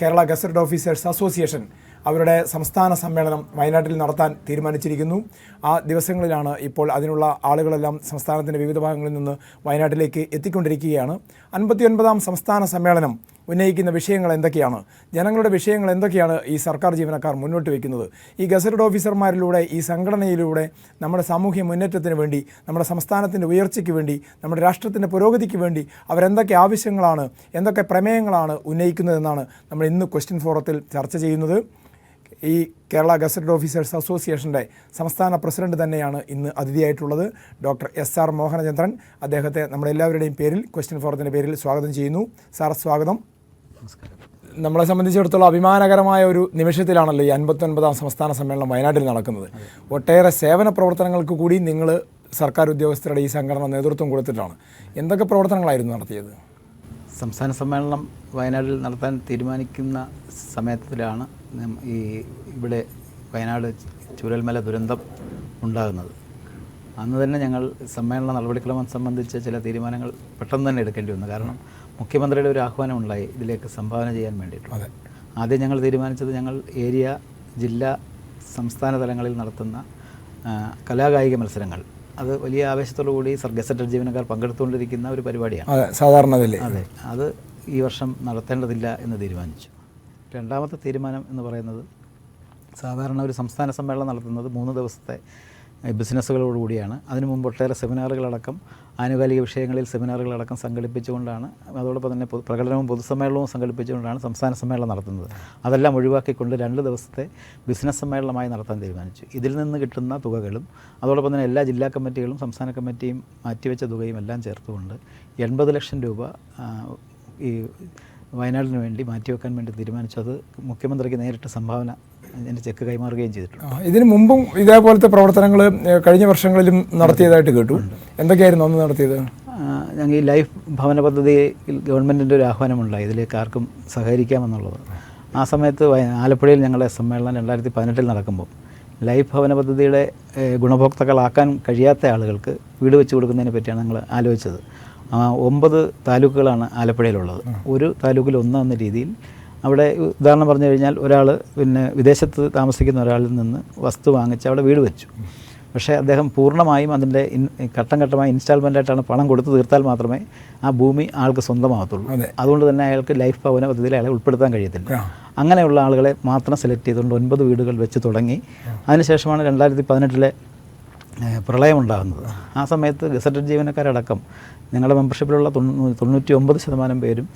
Kerala gazetted officers association അവരുടെ സംസ്ഥാന സമ്മേളനം വയനാട്ടിൽ നടത്താൻ തീരുമാനിച്ചിരിക്കുന്നു. ആ ദിവസങ്ങളിലാണ് ഇപ്പോൾ അതിനുള്ള ആളുകളെല്ലാം സംസ്ഥാനത്തിന്റെ വിവിധ ഭാഗങ്ങളിൽ നിന്ന് വയനാട്ടിലേക്ക് എത്തിക്കൊണ്ടിരിക്കുകയാണ്. അൻപത്തിയൊൻപതാം സംസ്ഥാന സമ്മേളനം ഉന്നയിക്കുന്ന വിഷയങ്ങൾ എന്തൊക്കെയാണ്? ജനങ്ങളുടെ വിഷയങ്ങൾ എന്തൊക്കെയാണ് ഈ സർക്കാർ ജീവനക്കാർ മുന്നോട്ട് വയ്ക്കുന്നത്? ഈ ഗസറ്റഡ് ഓഫീസർമാരിലൂടെ ഈ സംഘടനയിലൂടെ നമ്മുടെ സാമൂഹ്യ മുന്നേറ്റത്തിന് വേണ്ടി നമ്മുടെ സംസ്ഥാനത്തിന്റെ ഉയർച്ചയ്ക്ക് വേണ്ടി നമ്മുടെ രാഷ്ട്രത്തിന്റെ പുരോഗതിക്ക് വേണ്ടി അവരെന്തൊക്കെ ആവശ്യങ്ങളാണ് എന്തൊക്കെ പ്രമേയങ്ങളാണ് ഉന്നയിക്കുന്നതെന്നാണ് നമ്മൾ ഇന്ന് ക്വസ്റ്റ്യൻ ഫോറത്തിൽ ചർച്ച ചെയ്യുന്നത്. ഈ കേരള ഗസറ്റഡ് ഓഫീസേഴ്സ് അസോസിയേഷന്റെ സംസ്ഥാന പ്രസിഡന്റ് തന്നെയാണ് ഇന്ന് അതിഥിയായിട്ടുള്ളത്. Doctor S R Mohanachandran. അദ്ദേഹത്തെ നമ്മളെല്ലാവരുടെയും പേരിൽ ക്വസ്റ്റ്യൻ ഫോറത്തിന്റെ പേരിൽ സ്വാഗതം ചെയ്യുന്നു. സാർ സ്വാഗതം. നമ്മളെ സംബന്ധിച്ചിടത്തോളം അഭിമാനകരമായ ഒരു നിമിഷത്തിലാണല്ലോ ഈ അൻപത്തൊൻപതാം സംസ്ഥാന സമ്മേളനം വയനാട്ടിൽ നടക്കുന്നത്. ഒട്ടേറെ സേവന പ്രവർത്തനങ്ങൾക്ക് കൂടി നിങ്ങൾ സർക്കാർ ഉദ്യോഗസ്ഥരുടെ ഈ സംഘടന നേതൃത്വം കൊടുത്തിട്ടാണ്. എന്തൊക്കെ പ്രവർത്തനങ്ങളായിരുന്നു നടത്തിയത്? സംസ്ഥാന സമ്മേളനം വയനാട്ടിൽ നടത്താൻ തീരുമാനിക്കുന്ന സമയത്തിലാണ് ഈ ഇവിടെ വയനാട് ചുരൽമല ദുരന്തം ഉണ്ടാകുന്നത്. അന്ന് തന്നെ ഞങ്ങൾ സമ്മേളന നടപടിക്രമം സംബന്ധിച്ച ചില തീരുമാനങ്ങൾ പെട്ടെന്ന് തന്നെ എടുക്കേണ്ടി വന്നു. കാരണം മുഖ്യമന്ത്രിയുടെ ഒരു ആഹ്വാനം ഉണ്ടായി. ഇതിലേക്ക് സംഭാവന ചെയ്യാൻ വേണ്ടിയിട്ട്. ആദ്യം ഞങ്ങൾ തീരുമാനിച്ചത് ഞങ്ങൾ ഏരിയ ജില്ല സംസ്ഥാന തലങ്ങളിൽ നടത്തുന്ന കലാകായിക മത്സരങ്ങൾ. അത് വലിയ ആവേശത്തോടു കൂടി സർ ഗസറ്റഡ് ജീവനക്കാർ പങ്കെടുത്തുകൊണ്ടിരിക്കുന്ന ഒരു പരിപാടിയാണ്. അതെ സാധാരണ അതെ അത് ഈ വർഷം നടത്തേണ്ടതില്ല എന്ന് തീരുമാനിച്ചു. രണ്ടാമത്തെ തീരുമാനം എന്ന് പറയുന്നത് സാധാരണ ഒരു സംസ്ഥാന സമ്മേളനം നടത്തുന്നത് മൂന്ന് ദിവസത്തെ ബിസിനസ്സുകളോടുകൂടിയാണ് അതിനു മുമ്പ് ഒട്ടേറെ സെമിനാറുകളടക്കം ആനുകാലിക വിഷയങ്ങളിൽ സെമിനാറുകളടക്കം സംഘടിപ്പിച്ചുകൊണ്ടാണ് അതോടൊപ്പം തന്നെ പ്രകടനവും പൊതുസമ്മേളനവും സംഘടിപ്പിച്ചുകൊണ്ടാണ് സംസ്ഥാന സമ്മേളനം നടത്തുന്നത്. അതെല്ലാം ഒഴിവാക്കിക്കൊണ്ട് രണ്ട് ദിവസത്തെ ബിസിനസ് സമ്മേളനമായി നടത്താൻ തീരുമാനിച്ചു. ഇതിൽ നിന്ന് കിട്ടുന്ന തുകകളും അതോടൊപ്പം തന്നെ എല്ലാ ജില്ലാ കമ്മിറ്റികളും സംസ്ഥാന കമ്മിറ്റിയും മാറ്റിവെച്ച തുകയും എല്ലാം ചേർത്തുകൊണ്ട് എൺപത് ലക്ഷം രൂപ ഈ വയനാടിന് വേണ്ടി മാറ്റിവെക്കാൻ വേണ്ടി തീരുമാനിച്ചു. അത് മുഖ്യമന്ത്രിക്ക് നേരിട്ട് സംഭാവന എന്റെ ചെക്ക് കൈമാറുകയും ചെയ്തിട്ടുണ്ട്. ഇതിന് മുമ്പും ഇതേപോലത്തെ പ്രവർത്തനങ്ങൾ കഴിഞ്ഞ വർഷങ്ങളിലും നടത്തിയതായിട്ട് കേട്ടു. എന്തൊക്കെയായിരുന്നു അന്ന് നടത്തിയത്? ഞങ്ങൾ ഈ ലൈഫ് ഭവന പദ്ധതിയിൽ ഗവൺമെന്റിന്റെ ഒരു ആഹ്വാനമുണ്ടായി. ഇതിലേക്ക് ആർക്കും സഹകരിക്കാമെന്നുള്ളത്. ആ സമയത്ത് ആലപ്പുഴയിൽ ഞങ്ങളുടെ സമ്മേളനം രണ്ടായിരത്തി പതിനെട്ടിൽ നടക്കുമ്പോൾ ലൈഫ് ഭവന പദ്ധതിയുടെ ഗുണഭോക്താക്കളാക്കാൻ കഴിയാത്ത ആളുകൾക്ക് വീട് വെച്ച് കൊടുക്കുന്നതിനെ പറ്റിയാണ് ഞങ്ങൾ ആലോചിച്ചത്. ആ, ഒമ്പത് താലൂക്കുകളാണ് ആലപ്പുഴയിലുള്ളത്. ഒരു താലൂക്കിൽ ഒന്ന് എന്ന രീതിയിൽ അവിടെ ഉദാഹരണം പറഞ്ഞു കഴിഞ്ഞാൽ ഒരാൾ പിന്നെ വിദേശത്ത് താമസിക്കുന്ന ഒരാളിൽ നിന്ന് വസ്തു വാങ്ങിച്ച് അവിടെ വീട് വെച്ചു. പക്ഷേ അദ്ദേഹം പൂർണമായും അതിന്റെ ഇൻ ഘട്ടം ഘട്ടമായി ഇൻസ്റ്റാൾമെന്റായിട്ടാണ് പണം കൊടുത്ത് തീർത്താൽ മാത്രമേ ആ ഭൂമി ആൾക്ക് സ്വന്തമാകത്തുള്ളൂ. അതുകൊണ്ട് തന്നെ അയാൾക്ക് ലൈഫ് ഭവന പദ്ധതിയിൽ അയാളെ ഉൾപ്പെടുത്താൻ കഴിയത്തില്ല. അങ്ങനെയുള്ള ആളുകളെ മാത്രം സെലക്ട് ചെയ്തുകൊണ്ട് ഒൻപത് വീടുകൾ വെച്ച് തുടങ്ങി. അതിനുശേഷമാണ് രണ്ടായിരത്തി പതിനെട്ടിലെ പ്രളയമുണ്ടാകുന്നത്. ആ സമയത്ത് ഗസറ്റഡ് ജീവനക്കാരടക്കം ഞങ്ങളുടെ മെമ്പർഷിപ്പിലുള്ള തൊണ്ണൂ- തൊണ്ണൂറ്റി ഒമ്പത് ശതമാനം പേരും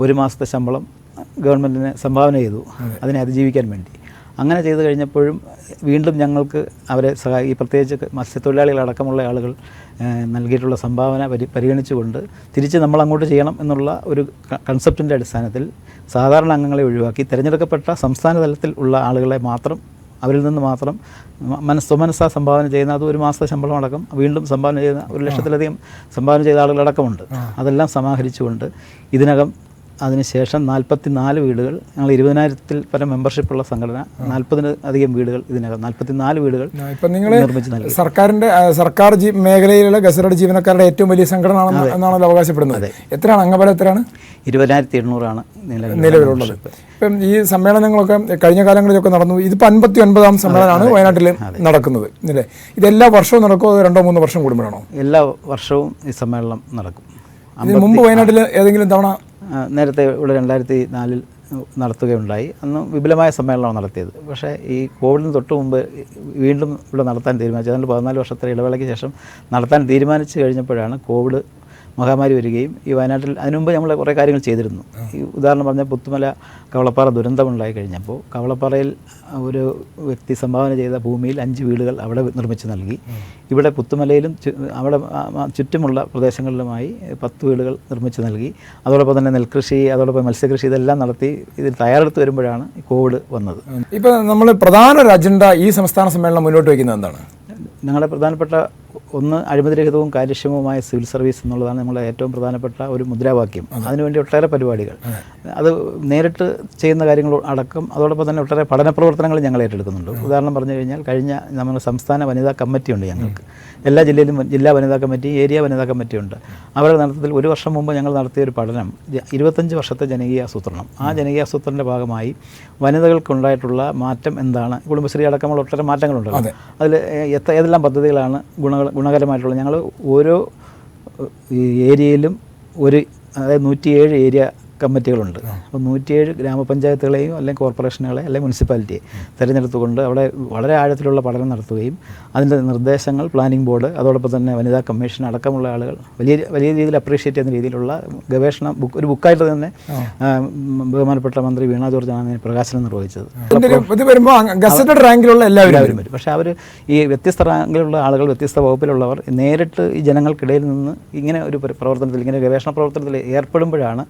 ഒരു മാസത്തെ ശമ്പളം ഗവൺമെന്റിന് സംഭാവന ചെയ്തു അതിനെ അതിജീവിക്കാൻ വേണ്ടി. അങ്ങനെ ചെയ്തു കഴിഞ്ഞപ്പോഴും വീണ്ടും ഞങ്ങൾക്ക് അവരെ സഹായി പ്രത്യേകിച്ച് മത്സ്യത്തൊഴിലാളികളടക്കമുള്ള ആളുകൾ നൽകിയിട്ടുള്ള സംഭാവന പരി പരിഗണിച്ചുകൊണ്ട് തിരിച്ച് നമ്മൾ അങ്ങോട്ട് ചെയ്യണം എന്നുള്ള ഒരു കൺസെപ്റ്റിന്റെ അടിസ്ഥാനത്തിൽ സാധാരണ അംഗങ്ങളെ ഒഴിവാക്കി തിരഞ്ഞെടുക്കപ്പെട്ട സംസ്ഥാന തലത്തിൽ ഉള്ള ആളുകളെ മാത്രം അവരിൽ നിന്ന് മാത്രം മനസ്സ് മനസ്സാ സ്വമനസ്സാ സംഭാവന ചെയ്യുന്ന അത് ഒരു മാസത്തെ ശമ്പളം അടക്കം വീണ്ടും സംഭാവന ചെയ്യുന്ന ഒരു ലക്ഷത്തിലധികം സംഭാവന ചെയ്ത ആളുകളടക്കമുണ്ട് അതെല്ലാം സമാഹരിച്ചുകൊണ്ട് ഇതിനകം അതിനുശേഷം നാൽപ്പത്തി നാല് വീടുകൾ ഞങ്ങൾ ഇരുപതിനായിരത്തിൽ പരം മെമ്പർഷിപ്പുള്ള സംഘടന നാൽപ്പതിന് അധികം വീടുകൾ ഇതിനകം നാൽപ്പത്തി നാല് വീടുകൾ ഇപ്പം നിങ്ങൾ നിർമ്മിച്ച് നൽകി. സർക്കാരിന്റെ സർക്കാർ ജീ- മേഖലയിലുള്ള ഗസറഡ് ജീവനക്കാരുടെ ഏറ്റവും വലിയ സംഘടന എന്നാണല്ലോ അവകാശപ്പെടുന്നത്. എത്രയാണ്? അംഗബലം എത്രയാണ്? ഇരുപതിനായിരത്തി എണ്ണൂറാണ് നിലവിലുള്ളത്. ഇപ്പം ഈ സമ്മേളനങ്ങളൊക്കെ കഴിഞ്ഞ കാലങ്ങളിലൊക്കെ നടന്നു. ഇതിപ്പോൾ അൻപത്തി ഒൻപതാം സമ്മേളനമാണ് വയനാട്ടിൽ നടക്കുന്നത്. അല്ലേ? ഇതെല്ലാ വർഷവും നടക്കുമോ അതോ രണ്ടോ മൂന്നോ വർഷം കൂടുമ്പോഴാണോ? എല്ലാ വർഷവും ഈ സമ്മേളനം നടക്കും. ഇതിന് മുമ്പ് വയനാട്ടിൽ ഏതെങ്കിലും തവണ നേരത്തെ ഇവിടെ രണ്ടായിരത്തി നാലിൽ നടത്തുകയുണ്ടായി. അന്ന് വിപുലമായ സമ്മേളനമാണ് നടത്തിയത്. പക്ഷേ ഈ കോവിഡിന് തൊട്ട് മുമ്പ് വീണ്ടും ഇവിടെ നടത്താൻ തീരുമാനിച്ചു. അതുകൊണ്ട് പതിനാല് വർഷത്തെ ഇടവേളയ്ക്ക് ശേഷം നടത്താൻ തീരുമാനിച്ചു കഴിഞ്ഞപ്പോഴാണ് കോവിഡ് മഹാമാരി വരികയും ഈ വയനാട്ടിൽ അതിനുമുമ്പ് നമ്മൾ കുറേ കാര്യങ്ങൾ ചെയ്തിരുന്നു. ഈ ഉദാഹരണം പറഞ്ഞാൽ പുത്തുമല കവളപ്പാറ ദുരന്തമുണ്ടായി കഴിഞ്ഞപ്പോൾ കവളപ്പാറയിൽ ഒരു വ്യക്തി സംഭാവന ചെയ്ത ഭൂമിയിൽ അഞ്ച് വീടുകൾ അവിടെ നിർമ്മിച്ച് നൽകി. ഇവിടെ പുത്തുമലയിലും അവിടെ ചുറ്റുമുള്ള പ്രദേശങ്ങളിലുമായി പത്ത് വീടുകൾ നിർമ്മിച്ച് നൽകി. അതോടൊപ്പം തന്നെ നെൽകൃഷി അതോടൊപ്പം മത്സ്യകൃഷി ഇതെല്ലാം നടത്തി ഇതിൽ തയ്യാറെടുത്ത് വരുമ്പോഴാണ് കോവിഡ് വന്നത്. ഇപ്പം നമ്മൾ പ്രധാന ഒരു അജണ്ട ഈ സംസ്ഥാന സമ്മേളനം മുന്നോട്ട് വയ്ക്കുന്നത് എന്താണ്? ഞങ്ങളുടെ പ്രധാനപ്പെട്ട ഒന്ന് അഴിമതിരഹിതവും കാര്യക്ഷമവുമായ സിവിൽ സർവീസ് എന്നുള്ളതാണ് നമ്മുടെ ഏറ്റവും പ്രധാനപ്പെട്ട ഒരു മുദ്രാവാക്യം. അതിനുവേണ്ടി ഒട്ടേറെ പരിപാടികൾ. അത്. നേരിട്ട് ചെയ്യുന്ന കാര്യങ്ങൾ അടക്കം അതോടൊപ്പം തന്നെ ഒട്ടേറെ പഠന പ്രവർത്തനങ്ങൾ ഞങ്ങൾ ഏറ്റെടുക്കുന്നുണ്ട്. ഉദാഹരണം പറഞ്ഞു കഴിഞ്ഞാൽ കഴിഞ്ഞ നമ്മുടെ സംസ്ഥാന വനിതാ കമ്മിറ്റിയുണ്ട് ഞങ്ങൾക്ക്. എല്ലാ ജില്ലയിലും ജില്ലാ വനിതാ കമ്മിറ്റി ഏരിയ വനിതാ കമ്മിറ്റിയുണ്ട് അവരുടെ നടത്തത്തിൽ ഒരു വർഷം മുമ്പ് ഞങ്ങൾ നടത്തിയ ഒരു പഠനം ഇരുപത്തഞ്ച് വർഷത്തെ ജനകീയ ആസൂത്രണം. ആ ജനകീയ ആസൂത്രണത്തിന്റെ ഭാഗമായി വനിതകൾക്കുണ്ടായിട്ടുള്ള മാറ്റം എന്താണ്? കുടുംബശ്രീ അടക്കമുള്ള ഒട്ടേറെ മാറ്റങ്ങളുണ്ടല്ലോ. അതിൽ എത്ര ഏതെല്ലാം പദ്ധതികളാണ് ഗുണ ഗുണകരമായിട്ടുള്ളത് ഞങ്ങൾ ഓരോ ഏരിയയിലും ഒരു അതായത് നൂറ്റിയേഴ് ഏരിയ കമ്മിറ്റികളുണ്ട്. അപ്പോൾ നൂറ്റിയേഴ് ഗ്രാമപഞ്ചായത്തുകളെയും അല്ലെങ്കിൽ കോർപ്പറേഷനുകളെ അല്ലെങ്കിൽ മുനിസിപ്പാലിറ്റിയെ തിരഞ്ഞെടുത്തുകൊണ്ട് അവിടെ വളരെ ആഴത്തിലുള്ള പഠനം നടത്തുകയും അതിന്റെ നിർദ്ദേശങ്ങൾ പ്ലാനിംഗ് ബോർഡ് അതോടൊപ്പം തന്നെ വനിതാ കമ്മീഷൻ അടക്കമുള്ള ആളുകൾ വലിയ വലിയ രീതിയിൽ അപ്രീഷിയേറ്റ് ചെയ്യുന്ന രീതിയിലുള്ള ഗവേഷണ ബുക്ക് ഒരു ബുക്കായിട്ട് തന്നെ ബഹുമാനപ്പെട്ട മന്ത്രി വീണ ജോർജാണ് ആണ് പ്രകാശനം നിർവഹിച്ചത്. ഇതിന്റെ ഒരു- ഇത് വരുമ്പോൾ ഗസറ്റഡ് റാങ്കിലുള്ള എല്ലാവരും എല്ലാവരും വരും. പക്ഷേ അവർ ഈ വ്യത്യസ്ത റാങ്കിലുള്ള ആളുകൾ വ്യത്യസ്ത വകുപ്പിലുള്ളവർ നേരിട്ട് ഈ ജനങ്ങൾക്കിടയിൽ നിന്ന് ഇങ്ങനെ ഒരു പ്രവർത്തനത്തിൽ ഇങ്ങനെ ഗവേഷണ പ്രവർത്തനത്തിൽ ഏർപ്പെടുമ്പോഴാണ്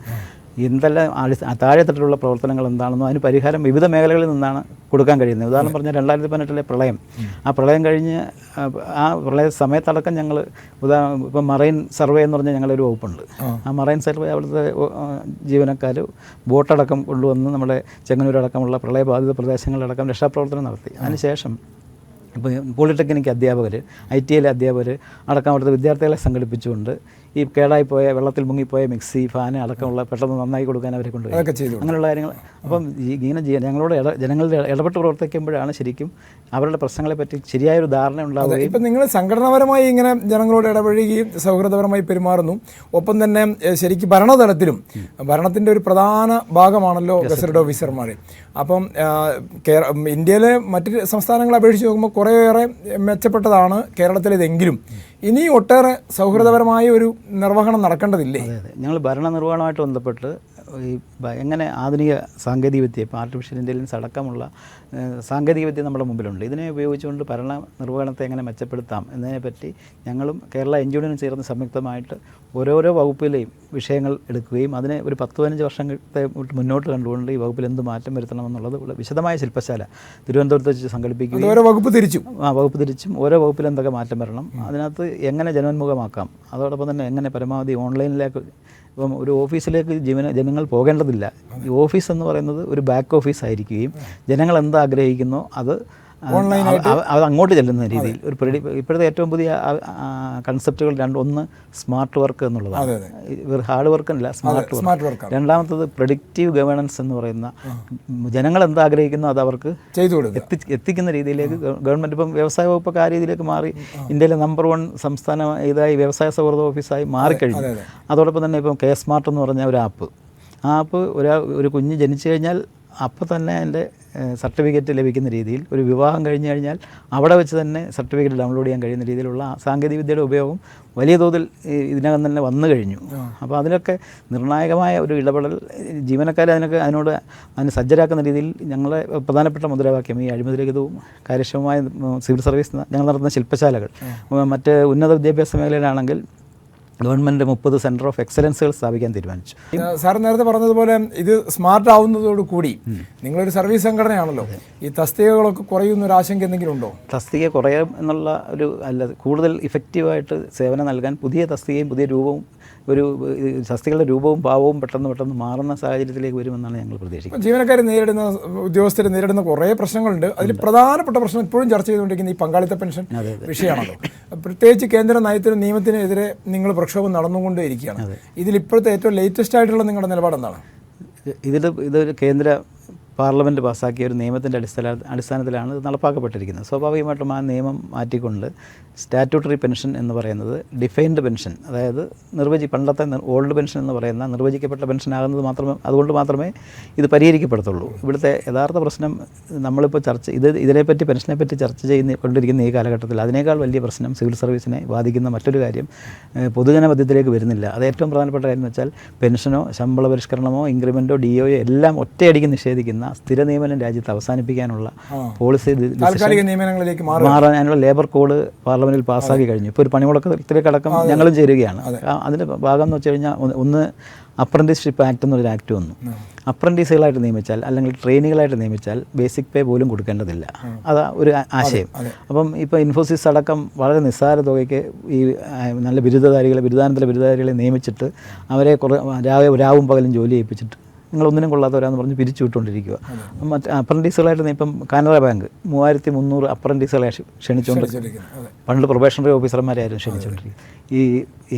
എന്തെല്ലാം താഴെ താഴെത്തട്ടിലുള്ള പ്രവർത്തനങ്ങൾ എന്താണെന്നോ അതിന് പരിഹാരം വിവിധ മേഖലകളിൽ നിന്നാണ് കൊടുക്കാൻ കഴിയുന്നത്. ഉദാഹരണം പറഞ്ഞാൽ രണ്ടായിരത്തി പതിനെട്ടിലെ പ്രളയം. ആ പ്രളയം കഴിഞ്ഞ് ആ, ആ പ്രളയ സമയത്തടക്കം ഞങ്ങൾ ഉദാഹരണം ഇപ്പം മറൈൻ സർവേ എന്ന് പറഞ്ഞാൽ ഞങ്ങളൊരു വകുപ്പുണ്ട്. ആ. മറൈൻ സർവേ അവിടുത്തെ ജീവനക്കാർ ബോട്ടടക്കം കൊണ്ടുവന്ന് നമ്മുടെ ചെങ്ങന്നൂരടക്കമുള്ള പ്രളയബാധിത പ്രദേശങ്ങളിലടക്കം രക്ഷാപ്രവർത്തനം നടത്തി. അതിനുശേഷം ഇപ്പോൾ പോളിടെക്നിക് അധ്യാപകർ ഐ ടി ഐയിലെ അധ്യാപകർ അടക്കം അവിടുത്തെ വിദ്യാർത്ഥികളെ സംഘടിപ്പിച്ചുകൊണ്ട് ഈ കേടായിപ്പോയ വെള്ളത്തിൽ മുങ്ങിപ്പോയ മിക്സി ഫാൻ അടക്കമുള്ള പെട്ടെന്ന് നന്നായി കൊടുക്കാൻ അവരെ കൊണ്ട് അങ്ങനെയുള്ള കാര്യങ്ങൾ. അപ്പം ഇങ്ങനെ ഞങ്ങളോട് ജനങ്ങളുടെ ഇടപെട്ട് പ്രവർത്തിക്കുമ്പോഴാണ് ശരിക്കും അവരുടെ പ്രശ്നങ്ങളെ പറ്റി ശരിയായൊരു ധാരണ ഉണ്ടാവുകയും ഇപ്പം നിങ്ങൾ സംഘടനാപരമായി ഇങ്ങനെ ജനങ്ങളോട് ഇടപഴകുകയും സൗഹൃദപരമായി പെരുമാറുന്നു. ഒപ്പം തന്നെ ശരിക്കും ഭരണതലത്തിലും ഭരണത്തിന്റെ ഒരു പ്രധാന ഭാഗമാണല്ലോ ഗസറ്റഡ് ഓഫീസർമാർ അപ്പം കേരള ഇന്ത്യയിലെ മറ്റ് സംസ്ഥാനങ്ങളെ അപേക്ഷിച്ച് നോക്കുമ്പോൾ കുറേയേറെ മെച്ചപ്പെട്ടതാണ് കേരളത്തിലേതെങ്കിലും. ഇനി ഒട്ടേറെ സൗഹൃദപരമായ ഒരു നിർവഹണം നടക്കേണ്ടതില്ലേ? ഞങ്ങൾ ഭരണ നിർവഹണമായിട്ട് ബന്ധപ്പെട്ട് ഈ എങ്ങനെ ആധുനിക സാങ്കേതികവിദ്യ ഇപ്പോൾ ആർട്ടിഫിഷ്യൽ ഇന്റലിജൻസ് അടക്കമുള്ള സാങ്കേതിക സാങ്കേതികവിദ്യ നമ്മുടെ മുമ്പിലുണ്ട്. ഇതിനെ ഉപയോഗിച്ചുകൊണ്ട് ഭരണ നിർവഹണത്തെ എങ്ങനെ മെച്ചപ്പെടുത്താം എന്നതിനെപ്പറ്റി ഞങ്ങളും കേരള എൻ ജി ഒഡിനും ചേർന്ന് സംയുക്തമായിട്ട് ഓരോരോ വകുപ്പിലെയും വിഷയങ്ങൾ എടുക്കുകയും അതിനെ ഒരു പത്ത് പതിനഞ്ച് വർഷത്തെ മുന്നോട്ട് കണ്ടുകൊണ്ട് ഈ വകുപ്പിൽ എന്ത് മാറ്റം വരുത്തണമെന്നുള്ളത് എന്നുള്ളത് വിശദമായ ശില്പശാല തിരുവനന്തപുരത്ത് വെച്ച് സംഘടിപ്പിക്കുകയും ഓരോ വകുപ്പ് തിരിച്ചും. ആ വകുപ്പ് തിരിച്ചും ഓരോ വകുപ്പിൽ എന്തൊക്കെ മാറ്റം വരണം. അതിനകത്ത് എങ്ങനെ ജനോന്മുഖമാക്കാം? അതോടൊപ്പം തന്നെ എങ്ങനെ പരമാവധി ഓൺലൈനിലേക്ക് ഇപ്പം ഒരു ഓഫീസിലേക്ക് ജീവന ജനങ്ങൾ പോകേണ്ടതില്ല. ഈ ഓഫീസ് എന്ന് പറയുന്നത് ഒരു ബാക്ക് ഓഫീസ് ആയിരിക്കുകയും ജനങ്ങൾ എന്താഗ്രഹിക്കുന്നോ അത് അത് അങ്ങോട്ട് ചെല്ലുന്ന രീതിയിൽ. ഒരു പ്രഡി ഇപ്പോഴത്തെ ഏറ്റവും പുതിയ കൺസെപ്റ്റുകൾ രണ്ട് ഒന്ന് സ്മാർട്ട് വർക്ക് എന്നുള്ളതാണ്. ഹാർഡ് വർക്ക് അല്ല സ്മാർട്ട് വർക്ക് രണ്ടാമത്തത് പ്രഡിക്റ്റീവ് ഗവേണൻസ് എന്ന് പറയുന്ന ജനങ്ങൾ എന്താ ആഗ്രഹിക്കുന്നു അത് അവർക്ക് എത്തി എത്തിക്കുന്ന രീതിയിലേക്ക് ഗവൺമെന്റ് ഗവൺമെന്റ് ഇപ്പം വ്യവസായ വകുപ്പൊക്കെ ആ രീതിയിലേക്ക് മാറി ഇന്ത്യയിലെ നമ്പർ വൺ സംസ്ഥാന ഇതായി വ്യവസായ സൗഹൃദ ഓഫീസായി മാറിക്കഴിഞ്ഞു. അതെ, അതെ. അതോടൊപ്പം തന്നെ ഇപ്പം കെ സ്മാർട്ട് എന്ന് പറഞ്ഞ ഒരു ആപ്പ് ആ ആപ്പ് ഒരു ഒരു കുഞ്ഞ് ജനിച്ചു കഴിഞ്ഞാൽ അപ്പം തന്നെ എന്റെ സർട്ടിഫിക്കറ്റ് ലഭിക്കുന്ന രീതിയിൽ ഒരു വിവാഹം കഴിഞ്ഞു കഴിഞ്ഞാൽ അവിടെ വെച്ച് തന്നെ സർട്ടിഫിക്കറ്റ് ഡൗൺലോഡ് ചെയ്യാൻ കഴിയുന്ന രീതിയിലുള്ള സാങ്കേതികവിദ്യയുടെ ഉപയോഗം വലിയ തോതിൽ ഇതിനകം തന്നെ വന്നു കഴിഞ്ഞു. അപ്പോൾ അതിലൊക്കെ നിർണായകമായ ഒരു ഇടപെടൽ ജീവനക്കാരെ അതിനൊക്കെ അതിനോട് അതിന് സജ്ജരാക്കുന്ന രീതിയിൽ ഞങ്ങളെ പ്രധാനപ്പെട്ട മുദ്രാവാക്യം ഈ അഴിമതിരഹിതവും കാര്യക്ഷമമായ സിവിൽ സർവീസ് ഞങ്ങൾ നടത്തുന്ന ശില്പശാലകൾ മറ്റ് ഉന്നത വിദ്യാഭ്യാസ മേഖലയിലാണെങ്കിൽ ഗവൺമെന്റ് മുപ്പത് സെന്റർ ഓഫ് എക്സലൻസുകൾ സ്ഥാപിക്കാൻ തീരുമാനിച്ചു. സാർ നേരത്തെ പറഞ്ഞതുപോലെ ഇത് സ്മാർട്ട് ആവുന്നതോട് കൂടി നിങ്ങളൊരു സർവീസ് സംഘടനയാണല്ലോ. ഈ തസ്തികകളൊക്കെ കുറയുന്ന ഒരു ആശങ്ക എന്തെങ്കിലും ഉണ്ടോ തസ്തിക കുറയും എന്നുള്ള ഒരു അല്ല കൂടുതൽ ഇഫക്റ്റീവായിട്ട് സേവനം നൽകാൻ പുതിയ തസ്തികയും പുതിയ രൂപവും ഒരു സസ്തികളുടെ രൂപവും ഭാവവും പെട്ടെന്ന് പെട്ടെന്ന് മാറുന്ന സാഹചര്യത്തിലേക്ക് വരുമെന്നാണ് ഞങ്ങൾ പ്രതീക്ഷിക്കുന്നത്. ജീവനക്കാർ നേരിടുന്ന ഉദ്യോഗസ്ഥർ നേരിടുന്ന കുറേ പ്രശ്നങ്ങളുണ്ട്. അതിൽ പ്രധാനപ്പെട്ട പ്രശ്നം ഇപ്പോഴും ചർച്ച ചെയ്തുകൊണ്ടിരിക്കുന്ന ഈ പങ്കാളിത്ത പെൻഷൻ വിഷയമാണല്ലോ പ്രത്യേകിച്ച് കേന്ദ്ര നയത്തിനും നിയമത്തിനെതിരെ നിങ്ങൾ പ്രക്ഷോഭം നടന്നുകൊണ്ടേയിരിക്കുകയാണ്. ഇതിൽ ഇപ്പോഴത്തെ ഏറ്റവും ലേറ്റസ്റ്റ് ആയിട്ടുള്ള നിങ്ങളുടെ നിലപാട് എന്താണ് ഇതിൽ ഇതൊരു കേന്ദ്ര പാർലമെന്റ് പാസ്സാക്കിയ ഒരു നിയമത്തിന്റെ അടിസ്ഥാന അടിസ്ഥാനത്തിലാണ് ഇത് നടപ്പാക്കപ്പെട്ടിരിക്കുന്നത്. സ്വാഭാവികമായിട്ടും ആ നിയമം മാറ്റിക്കൊണ്ട് സ്റ്റാറ്റ്യൂട്ടറി പെൻഷൻ എന്ന് പറയുന്നത് ഡിഫൈൻഡ് പെൻഷൻ അതായത് നിർവചി പണ്ടത്തെ ഓൾഡ് പെൻഷൻ എന്ന് പറയുന്ന നിർവചിക്കപ്പെട്ട പെൻഷൻ ആകുന്നത് മാത്രമേ അതുകൊണ്ട് മാത്രമേ ഇത് പരിഹരിക്കപ്പെടത്തുള്ളൂ. ഇവിടുത്തെ യഥാർത്ഥ പ്രശ്നം നമ്മളിപ്പോൾ ചർച്ച ഇത് ഇതിനെപ്പറ്റി പെൻഷനെപ്പറ്റി ചർച്ച ചെയ്യുന്ന കൊണ്ടിരിക്കുന്ന ഈ കാലഘട്ടത്തിൽ അതിനേക്കാൾ വലിയ പ്രശ്നം സിവിൽ സർവീസിനെ ബാധിക്കുന്ന മറ്റൊരു കാര്യം പൊതുജനമധ്യത്തിലേക്ക് പൊതുജന മധ്യത്തിലേക്ക് വരുന്നില്ല. അത് ഏറ്റവും പ്രധാനപ്പെട്ട കാര്യം എന്ന് വെച്ചാൽ പെൻഷനോ ശമ്പള പരിഷ്കരണമോ ഇൻക്രിമെന്റോ ഡി ഒയോ എല്ലാം ഒറ്റയടിക്ക് നിഷേധിക്കുന്ന സ്ഥിര നിയമനം രാജ്യത്ത് അവസാനിപ്പിക്കാനുള്ള പോളിസി നിയമനങ്ങളിലേക്ക് അതിനുള്ള ലേബർ കോഡ് പാർലമെന്റിൽ പാസ്സാക്കി കഴിഞ്ഞു. ഇപ്പോൾ ഒരു പണിമുടക്കത്തിലേക്ക് അടക്കം ഞങ്ങളും ചേരുകയാണ്. അതിന്റെ ഭാഗം എന്ന് വെച്ച് കഴിഞ്ഞാൽ ഒന്ന് അപ്രന്റീസ്ഷിപ്പ് അപ്രന്റീസ്ഷിപ്പ് ആക്ട് എന്നൊരു ആക്ട് വന്നു. അപ്രന്റീസുകളായിട്ട് നിയമിച്ചാൽ അല്ലെങ്കിൽ ട്രെയിനികളായിട്ട് നിയമിച്ചാൽ ബേസിക് പേ പോലും കൊടുക്കേണ്ടതില്ല. അതാ ഒരു ആശയം. അപ്പം ഇപ്പോൾ ഇൻഫോസിസ് അടക്കം വളരെ നിസ്സാര തുകയ്ക്ക് ഈ നല്ല ബിരുദധാരികളെ ബിരുദാനന്തര ബിരുദധാരികളെ നിയമിച്ചിട്ട് അവരെ കുറേ രാവും പകലും ജോലി ചെയ്യിപ്പിച്ചിട്ട് നിങ്ങൾ ഒന്നിനും കൊള്ളാത്തവരാന്ന് പറഞ്ഞ് പിരിച്ചു വിട്ടുകൊണ്ടിരിക്കുക മറ്റ് അപ്രന്റീസുകളായിട്ട് ഇപ്പം കാനറ ബാങ്ക് മൂവായിരത്തി മുന്നൂറ് അപ്രന്റീസുകളെ ക്ഷണിച്ചുകൊണ്ട് പണ്ട് പ്രൊബേഷണറി ഓഫീസർമാരായിരുന്നു ക്ഷണിച്ചുകൊണ്ടിരിക്കുക ഈ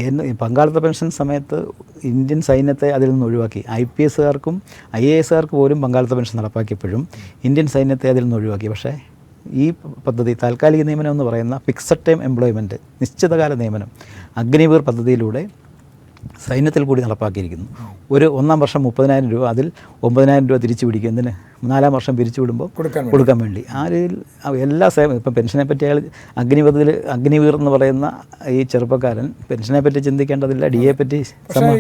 എന്നെ ഈ പങ്കാളിത്ത പെൻഷൻ സമയത്ത് ഇന്ത്യൻ സൈന്യത്തെ അതിൽ നിന്ന് ഒഴിവാക്കി. ഐ പി എസുകാർക്കും ഐ എ എസുകാർക്ക് പോലും പങ്കാളിത്ത പെൻഷൻ നടപ്പാക്കിയപ്പോഴും ഇന്ത്യൻ സൈന്യത്തെ അതിൽ നിന്ന് ഒഴിവാക്കി. പക്ഷേ ഈ പദ്ധതി താൽക്കാലിക നിയമനം എന്ന് പറയുന്ന ഫിക്സഡ് ടൈം എംപ്ലോയ്മെന്റ് നിശ്ചിതകാല നിയമനം അഗ്നിവീർ പദ്ധതിയിലൂടെ സൈന്യത്തിൽ കൂടി നടപ്പാക്കിയിരിക്കുന്നു. ഒരു ഒന്നാം വർഷം മുപ്പതിനായിരം രൂപ അതിൽ ഒമ്പതിനായിരം രൂപ തിരിച്ചു പിടിക്കും. എന്തിന്? നാലാം വർഷം പിരിച്ചു വിടുമ്പോൾ കൊടുക്കാൻ വേണ്ടി. കൊടുക്കാൻ വേണ്ടി. ആ രീതിയിൽ എല്ലാ സേവ ഇപ്പം പെൻഷനെ പറ്റി അയാൾ അഗ്നിപഥത്തിൽ അഗ്നിവീർ എന്ന് പറയുന്ന ഈ ചെറുപ്പക്കാരൻ പെൻഷനെ പറ്റി ചിന്തിക്കേണ്ടതില്ല. ഡി എ പറ്റി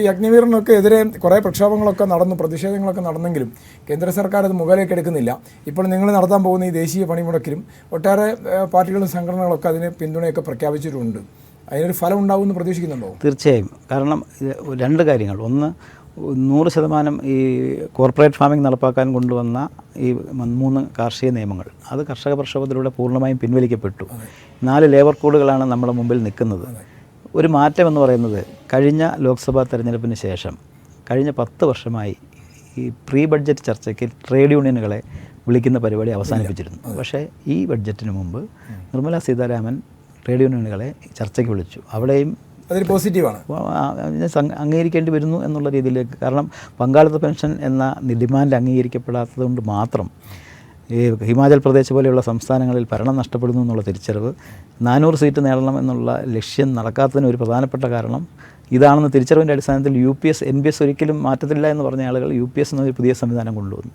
ഈ അഗ്നിവീറിനൊക്കെ എതിരെ കുറേ പ്രക്ഷോഭങ്ങളൊക്കെ നടന്നു പ്രതിഷേധങ്ങളൊക്കെ നടന്നെങ്കിലും കേന്ദ്ര സർക്കാർ അത് മുകളിലേക്ക് എടുക്കുന്നില്ല. ഇപ്പോൾ നിങ്ങൾ നടത്താൻ പോകുന്ന ഈ ദേശീയ പണിമുടക്കിലും ഒട്ടേറെ പാർട്ടികളും സംഘടനകളൊക്കെ അതിന് പിന്തുണയൊക്കെ പ്രഖ്യാപിച്ചിട്ടുണ്ട്. അതിനൊരു ഫലം ഉണ്ടാവുമെന്ന് പ്രതീക്ഷിക്കുന്നുണ്ടോ? തീർച്ചയായും. കാരണം രണ്ട് കാര്യങ്ങൾ. ഒന്ന് നൂറ് ശതമാനം ഈ കോർപ്പറേറ്റ് ഫാമിംഗ് നടപ്പാക്കാൻ കൊണ്ടുവന്ന ഈ മൂന്ന് കാർഷിക നിയമങ്ങൾ അത് കർഷക പ്രക്ഷോഭത്തിലൂടെ പൂർണമായും പിൻവലിക്കപ്പെട്ടു. നാല് ലേബർ കോഡുകളാണ് നമ്മുടെ മുമ്പിൽ നിൽക്കുന്നത്. ഒരു മാറ്റം എന്ന് പറയുന്നത് കഴിഞ്ഞ ലോക്സഭാ തെരഞ്ഞെടുപ്പിന് ശേഷം കഴിഞ്ഞ പത്ത് വർഷമായി ഈ പ്രീ ബഡ്ജറ്റ് ചർച്ചയ്ക്ക് ട്രേഡ് യൂണിയനുകളെ വിളിക്കുന്ന പരിപാടി അവസാനിപ്പിച്ചിരുന്നു. പക്ഷേ ഈ ബഡ്ജറ്റിന് മുമ്പ് നിർമ്മലാ സീതാരാമൻ ട്രേഡ് യൂണിയനുകളെ ചർച്ചയ്ക്ക് വിളിച്ചു. അവിടെയും അതൊരു പോസിറ്റീവാണ്. അംഗീകരിക്കേണ്ടി വരുന്നു എന്നുള്ള രീതിയിലേക്ക്. കാരണം പങ്കാളിത്ത പെൻഷൻ എന്ന ഡിമാൻഡ് അംഗീകരിക്കപ്പെടാത്തത് കൊണ്ട് മാത്രം ഈ ഹിമാചൽ പ്രദേശ് പോലെയുള്ള സംസ്ഥാനങ്ങളിൽ ഭരണം നഷ്ടപ്പെടുന്നു എന്നുള്ള തിരിച്ചറിവ് നാനൂറ് സീറ്റ് നേടണം എന്നുള്ള ലക്ഷ്യം നടക്കാത്തതിന് ഒരു പ്രധാനപ്പെട്ട കാരണം ഇതാണെന്ന് തിരിച്ചറിവിന്റെ അടിസ്ഥാനത്തിൽ U P S N P S ഒരിക്കലും മാറ്റത്തില്ല എന്ന് പറഞ്ഞ ആളുകൾ യു പി എസ് എന്നൊരു പുതിയ സംവിധാനം കൊണ്ടുവന്നു.